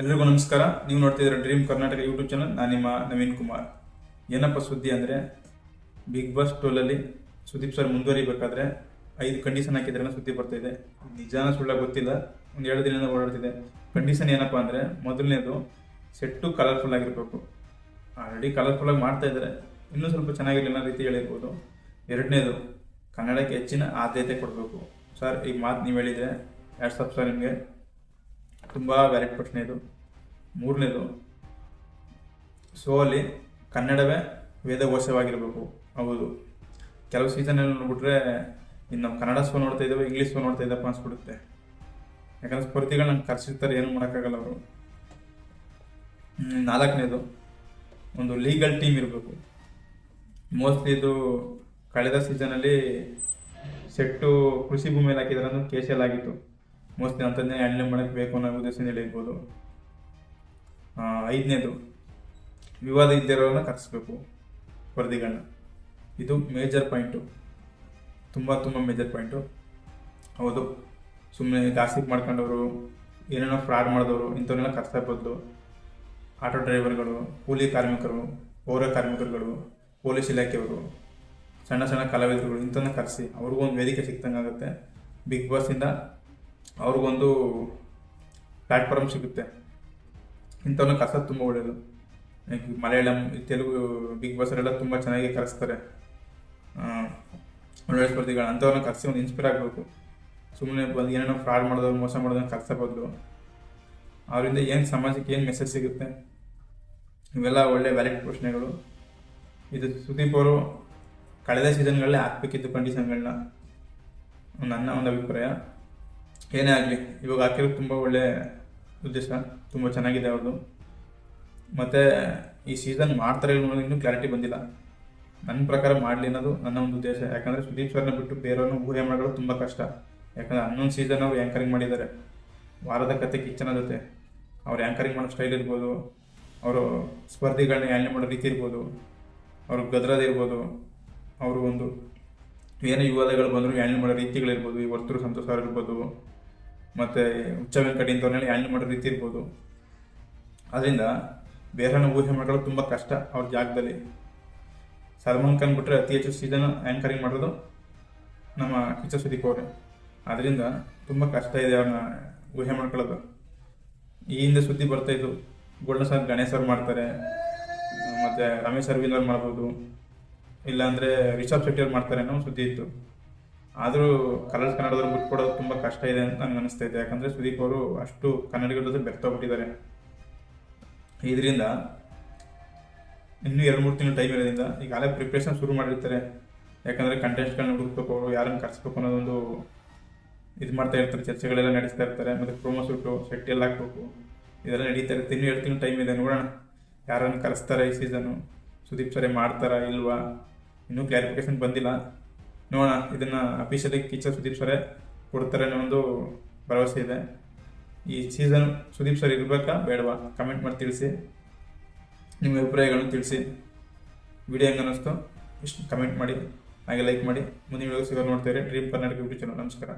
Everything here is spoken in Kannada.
ಎಲ್ರಿಗೂ ನಮಸ್ಕಾರ. ನೀವು ನೋಡ್ತಿದ್ದೀರ ಡ್ರೀಮ್ ಕರ್ನಾಟಕ ಯೂಟ್ಯೂಬ್ ಚಾನಲ್. ನಾನು ನಿಮ್ಮ ನವೀನ್ ಕುಮಾರ್. ಏನಪ್ಪ ಸುದ್ದಿ ಅಂದರೆ, ಬಿಗ್ ಬಾಸ್ ಟೋಲಲ್ಲಿ ಸುದೀಪ್ ಸರ್ ಮುಂದುವರಿಬೇಕಾದ್ರೆ ಐದು ಕಂಡೀಷನ್ ಹಾಕಿದ್ರೆ ಸುದ್ದಿ ಬರ್ತಾಯಿದೆ ನಿಜಾನ ಸುಳ್ಳ ಗೊತ್ತಿಲ್ಲ. ಒಂದು ಎರಡು ದಿನದಿಂದ ಓಡಾಡ್ತಿದೆ. ಕಂಡೀಷನ್ ಏನಪ್ಪ ಅಂದರೆ, ಮೊದಲನೇದು ಸೆಟ್ಟು ಕಲರ್ಫುಲ್ ಆಗಿರಬೇಕು. ಆಲ್ರೆಡಿ ಕಲರ್ಫುಲ್ಲಾಗಿ ಮಾಡ್ತಾ ಇದ್ದಾರೆ ಇನ್ನೂ ಸ್ವಲ್ಪ ಚೆನ್ನಾಗಿರಲಿಲ್ಲ ರೀತಿ ಹೇಳಿರ್ಬೋದು. ಎರಡನೇದು, ಕನ್ನಡಕ್ಕೆ ಹೆಚ್ಚಿನ ಆದ್ಯತೆ ಕೊಡಬೇಕು. ಸರ್ ಈಗ ಮಾತು ನೀವು ಹೇಳಿದರೆ, ಎರಡು ಸರ್ ನಿಮಗೆ ತುಂಬ ವ್ಯಾಲಿಡ್ ಪ್ರಶ್ನೆ ಮೂರನೇದು ಸೊ ಅಲ್ಲಿ ಕನ್ನಡವೇ ವೇದಘೋಷವಾಗಿರಬೇಕು. ಹೌದು. ಕೆಲವು ಸೀಸನಲ್ಲಿ ನೋಡ್ಬಿಟ್ರೆ ಇನ್ನು ನಾವು ಕನ್ನಡ ಶೋ ನೋಡ್ತಾ ಇದ್ದೇವೆ ಇಂಗ್ಲೀಷ್ ಶೋ ನೋಡ್ತಾ ಇದ್ದಪ್ಪ ಅನ್ಸ್ಬಿಡುತ್ತೆ. ಯಾಕಂದ್ರೆ ಸ್ಪರ್ಧಿಗಳು ನಂಗೆ ಕರ್ಸಿರ್ತಾರೆ, ಏನು ಮಾಡೋಕ್ಕಾಗಲ್ಲ ಅವರು. ನಾಲ್ಕನೇದು, ಒಂದು ಲೀಗಲ್ ಟೀಮ್ ಇರಬೇಕು. ಮೋಸ್ಟ್ಲಿ ಇದು ಕಳೆದ ಸೀಸನಲ್ಲಿ ಸೆಟ್ಟು ಕೃಷಿ ಭೂಮಿಯಲ್ಲಿ ಹಾಕಿದ್ರೆ ಕೇಸಲ್ಲಿ ಆಗಿತ್ತು. ಮೋಸ್ಟ್ಲಿ ಅಂಥದ್ದೇ ಹ್ಯಾಂಡಲ್ ಮಾಡೋಕ್ಕೆ ಬೇಕು ಅನ್ನೋ ಉದ್ದೇಶದಿಂದ ಹೇಳಿರ್ಬೋದು. ಐದನೇದು, ವಿವಾದ ಇದ್ದಿರೋರನ್ನ ಕರೆಸ್ಬೇಕು ವರದಿಗಳನ್ನ ಇದು ಮೇಜರ್ ಪಾಯಿಂಟು ತುಂಬ ತುಂಬ ಮೇಜರ್ ಪಾಯಿಂಟು ಹೌದು. ಸುಮ್ಮನೆ ಗಾಸಿಪ್ ಮಾಡ್ಕೊಂಡವರು, ಏನೇನೋ ಫ್ರಾಡ್ ಮಾಡಿದವರು ಇಂಥವ್ರನ್ನೆಲ್ಲ ಕರೆಸ್ತಾ ಬದಲು ಆಟೋ ಡ್ರೈವರ್ಗಳು ಕೂಲಿ ಕಾರ್ಮಿಕರು, ಪೌರ ಕಾರ್ಮಿಕರುಗಳು, ಪೊಲೀಸ್ ಇಲಾಖೆಯವರು, ಸಣ್ಣ ಸಣ್ಣ ಕಲಾವಿದರುಗಳು ಇಂಥವನ್ನ ಕರೆಸಿ. ಅವ್ರಿಗೂ ಒಂದು ವೇದಿಕೆ ಸಿಕ್ತಂಗೆ ಆಗುತ್ತೆ ಬಿಗ್ ಬಾಸಿಂದ ಅವ್ರಿಗೊಂದು ಪ್ಲಾಟ್ಫಾರ್ಮ್ ಸಿಗುತ್ತೆ. ಇಂಥವನ್ನ ಕಸ ತುಂಬ ಒಳ್ಳೆಯದು ಮಲಯಾಳಂ, ತೆಲುಗು ಬಿಗ್ ಬಾಸರೆಲ್ಲ ತುಂಬ ಚೆನ್ನಾಗಿ ಕರೆಸ್ತಾರೆ. ಒಳ್ಳೊಳ್ಳೆ ಸ್ಪರ್ಧಿಗಳು ಅಂಥವ್ರನ್ನ ಕರೆಸಿ ಒಂದು ಇನ್ಸ್ಪೈರ್ ಆಗಬೇಕು. ಸುಮ್ಮನೆ ಬಂದು ಏನೇನೋ ಫ್ರಾಡ್ ಮಾಡೋದು ಮೋಸ ಮಾಡೋದನ್ನ ಕರೆಸ ಬದಲು. ಅವರಿಂದ ಏನು ಸಮಾಜಕ್ಕೆ ಏನು ಮೆಸೇಜ್ ಸಿಗುತ್ತೆ? ಇವೆಲ್ಲ ಒಳ್ಳೆ ವ್ಯಾಲಿಡ್ ಪ್ರಶ್ನೆಗಳು. ಇದು ಸುದೀಪ್ ಅವರು ಕಳೆದ ಸೀಸನ್ಗಳಲ್ಲೇ ಹಾಕ್ಬೇಕಿತ್ತು ಕಂಡೀಷನ್ಗಳನ್ನ ನನ್ನ ಒಂದು ಅಭಿಪ್ರಾಯ. ಏನೇ ಆಗಲಿ, ಇವಾಗ ಹಾಕಿರೋದು ತುಂಬ ಒಳ್ಳೆ ಉದ್ದೇಶ, ತುಂಬ ಚೆನ್ನಾಗಿದೆ ಅವ್ರದ್ದು ಮತ್ತು ಈ ಸೀಸನ್ ಮಾಡ್ತಾರೆ ಅನ್ನೋದು ಇನ್ನೂ ಕ್ಲಾರಿಟಿ ಬಂದಿಲ್ಲ. ನನ್ನ ಪ್ರಕಾರ ಮಾಡಲಿ ಅನ್ನೋದು ನನ್ನ ಒಂದು ಉದ್ದೇಶ. ಯಾಕಂದರೆ ಸುದೀಪ್ ಸರ್ನ ಬಿಟ್ಟು ಬೇರೆಯವ್ರನ್ನ ಊಹೆ ಮಾಡೋದು ತುಂಬ ಕಷ್ಟ. ಯಾಕಂದರೆ ಹನ್ನೊಂದು ಸೀಸನ್ ಅವ್ರು ಆ್ಯಂಕರಿಂಗ್ ಮಾಡಿದ್ದಾರೆ. ವಾರದ ಕತೆ ಕಿಚ್ಚನ ಜೊತೆ. ಅವ್ರು ಆ್ಯಂಕರಿಂಗ್ ಮಾಡೋ ಸ್ಟೈಲ್ ಇರ್ಬೋದು. ಅವರು ಸ್ಪರ್ಧಿಗಳನ್ನ ಹ್ಯಾಂಡಲ್ ಮಾಡೋ ರೀತಿ ಇರ್ಬೋದು. ಅವ್ರ ಗದ್ರದಿರ್ಬೋದು ಅವರು ಒಂದು ಏನೇ ವಿವಾದಗಳು ಬಂದರೂ ಹ್ಯಾಂಡಲ್ ಮಾಡೋ ರೀತಿಗಳಿರ್ಬೋದು. ಈ ವರ್ತೂರು ಸಂತೋಷ ಇರ್ಬೋದು. ಮತ್ತು ಹುಚ್ಚ ಕಡೆಯಿಂದ ಹ್ಯಾಂಡಲ್ ಮಾಡೋ ರೀತಿ ಇರ್ಬೋದು. ಅದರಿಂದ ಬೇರೆನ ಊಹೆ ಮಾಡ್ಕೊಳ್ಳೋದು ತುಂಬ ಕಷ್ಟ ಅವ್ರ ಜಾಗದಲ್ಲಿ. ಸಲ್ಮಾನ್ ಖಾನ್ ಬಿಟ್ಟರೆ ಅತಿ ಹೆಚ್ಚು ಸೀಸನ್ ಆ್ಯಂಕರಿಂಗ್ ಮಾಡೋದು ನಮ್ಮ ಕಿಚ್ಚ ಸುದೀಪ್ ಅವರೇ. ಅದರಿಂದ ತುಂಬ ಕಷ್ಟ ಇದೆ ಅವ್ರನ್ನ ಊಹೆ ಮಾಡ್ಕೊಳ್ಳೋದು. ಈ ಹಿಂದೆ ಸುದ್ದಿ ಬರ್ತಾ ಇತ್ತು ಗೋಲ್ಡನ್ ಸರ್ ಗಣೇಶ್ ಅವ್ರು ಮಾಡ್ತಾರೆ, ಮತ್ತು ರಮೇಶ್ ಅರವಿಂದ್ ಅವ್ರು ಮಾಡ್ಬೋದು. ಇಲ್ಲಾಂದರೆ ರಿಷಬ್ ಶೆಟ್ಟಿ ಅವ್ರು ಮಾಡ್ತಾರೆ ಅನ್ನೋ ಸುದ್ದಿ ಇತ್ತು. ಆದರೂ ಕಲರ್ಸ್ ಕನ್ನಡದವ್ರು ಬಿಟ್ಕೊಡೋದು ತುಂಬ ಕಷ್ಟ ಇದೆ ಅಂತ ನನಗೆ ಅನಿಸ್ತಾ ಇದೆ. ಯಾಕಂದರೆ ಸುದೀಪ್ ಅವರು ಅಷ್ಟು ಕನ್ನಡಿಗರ ಜೊತೆ ಬೆರ್ತೋಗ್ಬಿಟ್ಟಿದ್ದಾರೆ. ಇದರಿಂದ ಇನ್ನೂ ಎರಡು ಮೂರು ತಿಂಗಳು ಟೈಮ್ ಇರೋದ್ರಿಂದ ಈಗಾಗಲೇ ಪ್ರಿಪ್ರೇಷನ್ ಶುರು ಮಾಡಿರ್ತಾರೆ. ಯಾಕಂದರೆ ಕಂಟೆಸ್ಟ್ಗಳನ್ನ ಹುಡುಕ್ಬೇಕು ಅವರು, ಯಾರನ್ನು ಕರೆಸ್ಬೇಕು ಅನ್ನೋದೊಂದು ಇದು ಮಾಡ್ತಾ ಇರ್ತಾರೆ, ಚರ್ಚೆಗಳೆಲ್ಲ ನಡೆಸ್ತಾ ಇರ್ತಾರೆ. ಮತ್ತು ಪ್ರೊಮೋ ಶೂಟು ಶೆಟ್ಟಿ ಎಲ್ಲ ಹಾಕ್ಬೇಕು. ಇದೆಲ್ಲ ನಡೀತಾ ಇರುತ್ತೆ. ಇನ್ನೂ ಎರಡು ತಿಂಗಳು ಟೈಮ್ ಇದೆ. ನೋಡೋಣ. ಯಾರನ್ನು ಕರೆಸ್ತಾರೆ ಈ ಸೀಸನು ಸುದೀಪ್ ಸರಿ ಮಾಡ್ತಾರಾ ಇಲ್ವಾ? ಇನ್ನೂ ಕ್ಲಾರಿಫಿಕೇಶನ್ ಬಂದಿಲ್ಲ. ನೋಡೋಣ, ಇದನ್ನು ಅಫಿಷಿಯಲಿ ಟೀಚರ್ ಸುದೀಪ್ ಸರ್ ಕೊಡ್ತಾರೆ ಒಂದು ಭರವಸೆ ಇದೆ. ಈ ಸೀಸನ್ ಸುದೀಪ್ ಸರ್ ಇರಬೇಕಾ ಬೇಡವಾ? ಕಮೆಂಟ್ ಮಾಡಿ ತಿಳಿಸಿ. ನಿಮ್ಮ ಅಭಿಪ್ರಾಯಗಳನ್ನು ತಿಳಿಸಿ. ವಿಡಿಯೋ ಹೆಂಗೆ ಅನ್ನಿಸ್ತು? ಇಷ್ಟು ಕಮೆಂಟ್ ಮಾಡಿ, ಹಾಗೆ ಲೈಕ್ ಮಾಡಿ. ಮುಂದಿನ ವಿಡಿಯೋ ಸಿಗೋದು ನೋಡ್ತಾರೆ ಡ್ರೀಮ್ ಕರ್ನಾಟಕ ಯೂಟ್ಯೂಬ್ ಚಾನಲ್ ನಮಸ್ಕಾರ.